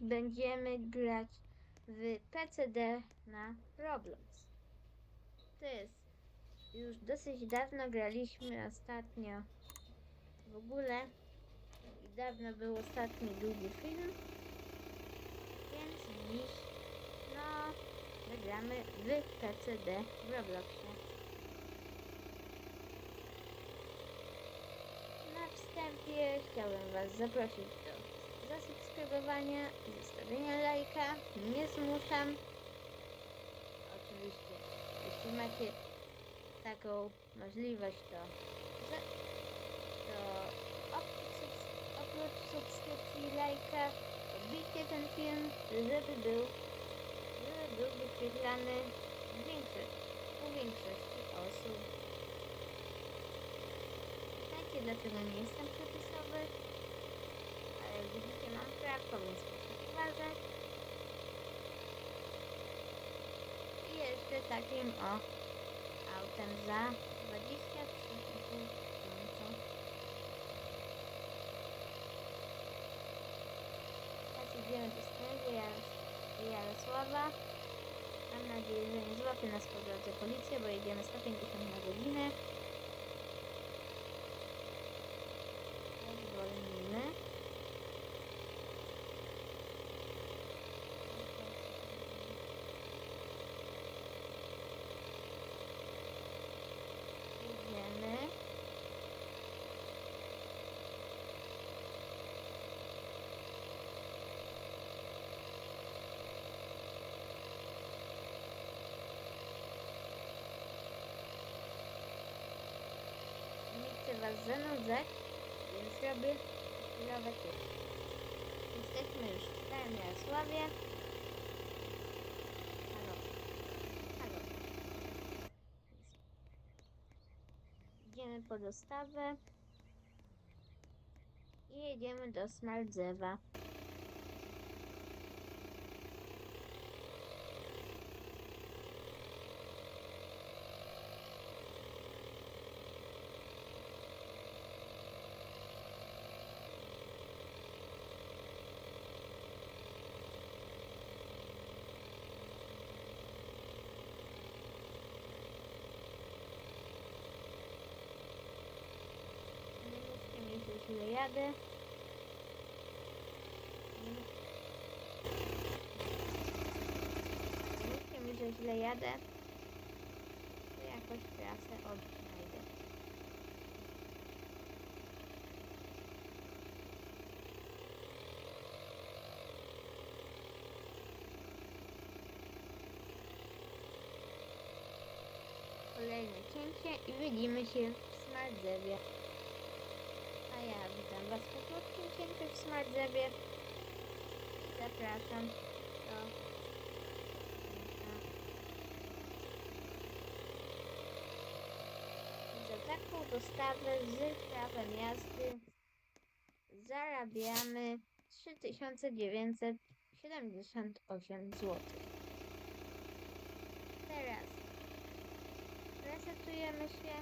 będziemy grać w PCD na Roblox. To jest już dosyć dawno graliśmy ostatnio w ogóle i dawno był ostatni długi film, więc dziś no zagramy w PCD w Robloxie. Na wstępie chciałbym Was zaprosić do zasubskrybowania i zostawienia lajka. Nie zmuszam. Oczywiście, jeśli macie taką możliwość, to, to oprócz, subs- oprócz subskrypcji lajka odbijcie ten film, żeby był, żeby był wyświetlany u większości osób. Wiecie, dlaczego nie jestem przepisowy, jak widzicie mam prawo, więc uważać. I jeszcze takim o autem za 23,5 tysiąca. Teraz idziemy do Jar- Jarosława. Mam nadzieję, że nie złapie nas po drodze policja, bo jedziemy 150 na godzinę. Zwolnimy. Jedziemy. Nie chcę was zanudzać, więc robię chwilowe testy. Jesteśmy już w Starym Jarosławie. Halo. Halo. Idziemy po dostawę. I jedziemy do Smaldzewa. Nie mówcie mi, że źle jadę. Mówcie mi, że źle jadę. To jakoś trasę odnajdę. Kolejne cięcie i widzimy się w Smardzewie. Was po krótkim cięciu w Smartzewie. Zapraszam do Za taką dostawę z prawem jazdy zarabiamy 3978 zł. Teraz resetujemy się.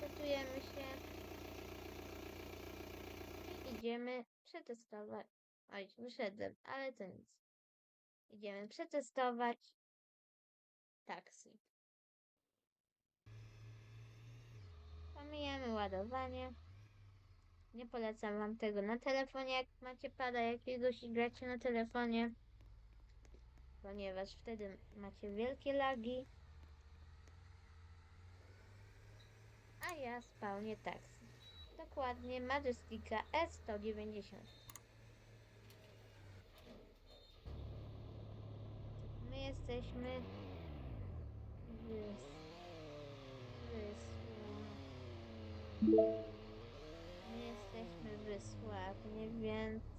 My resetujemy się i idziemy przetestować. Oj, wyszedłem, ale to nic. Idziemy przetestować taksi. Pomijamy ładowanie. Nie polecam wam tego na telefonie, jak macie pada jakiegoś i gracie na telefonie. Ponieważ wtedy macie wielkie lagi. A ja spełnię taksi. Dokładnie Majestica S190. My jesteśmy wys... Wysła... My jesteśmy wysławnie, więc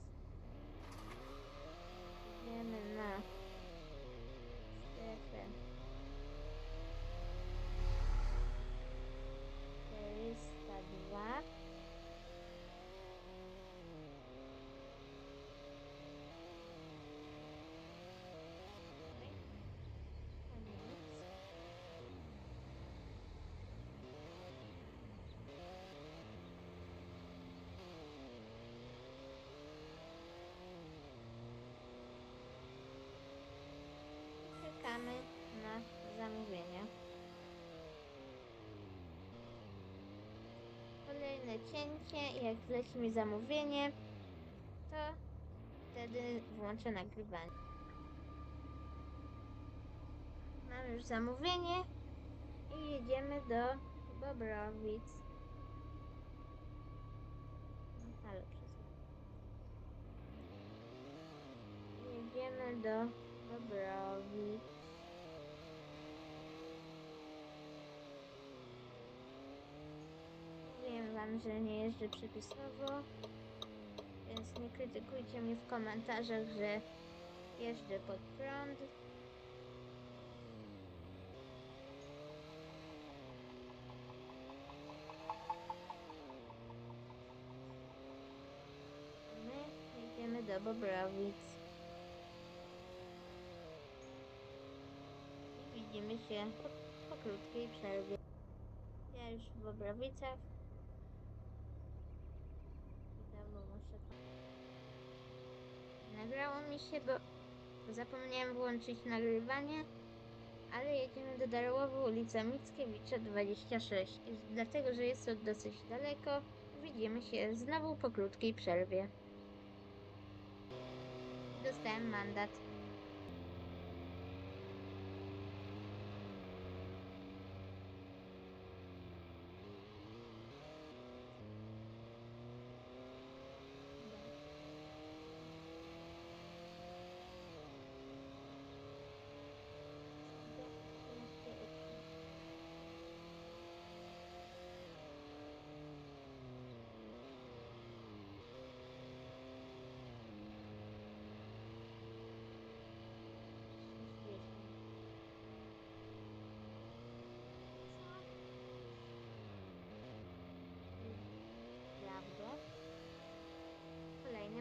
cięcie i jak zleci mi zamówienie, to wtedy włączę nagrywanie. Mam już zamówienie i jedziemy do Bobrowic. Jedziemy do Bobrowic. Że nie jeżdżę przepisowo, więc nie krytykujcie mnie w komentarzach, że jeżdżę pod prąd. My jedziemy do Bobrowic. I widzimy się po, po krótkiej przerwie. Ja już w Bobrowicach. Nagrało mi się, bo zapomniałem włączyć nagrywanie, ale jedziemy do Darłowy, ulica Mickiewicza 26. I Dlatego, że jest to dosyć daleko, widzimy się znowu po krótkiej przerwie. Dostałem mandat.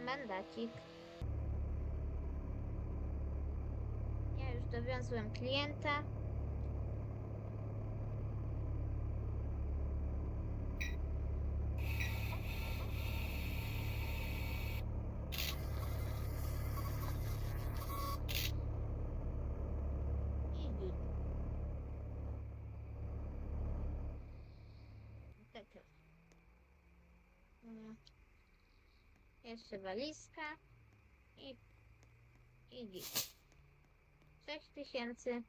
Mandacik. Ja już dowiozłem klienta. I git. Tak jest. Mm. Jeszcze walizka i i git. 6 tysięcy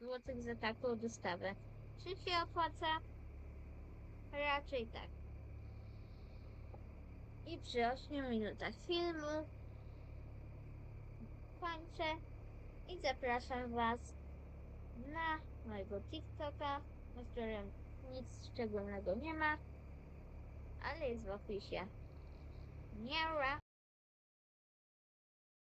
złotych za taką dostawę. Czy się opłaca? Raczej tak. I przy 8 minutach filmu kończę i zapraszam Was na mojego TikToka, na którym nic szczególnego nie ma, ale jest w opisie. nearer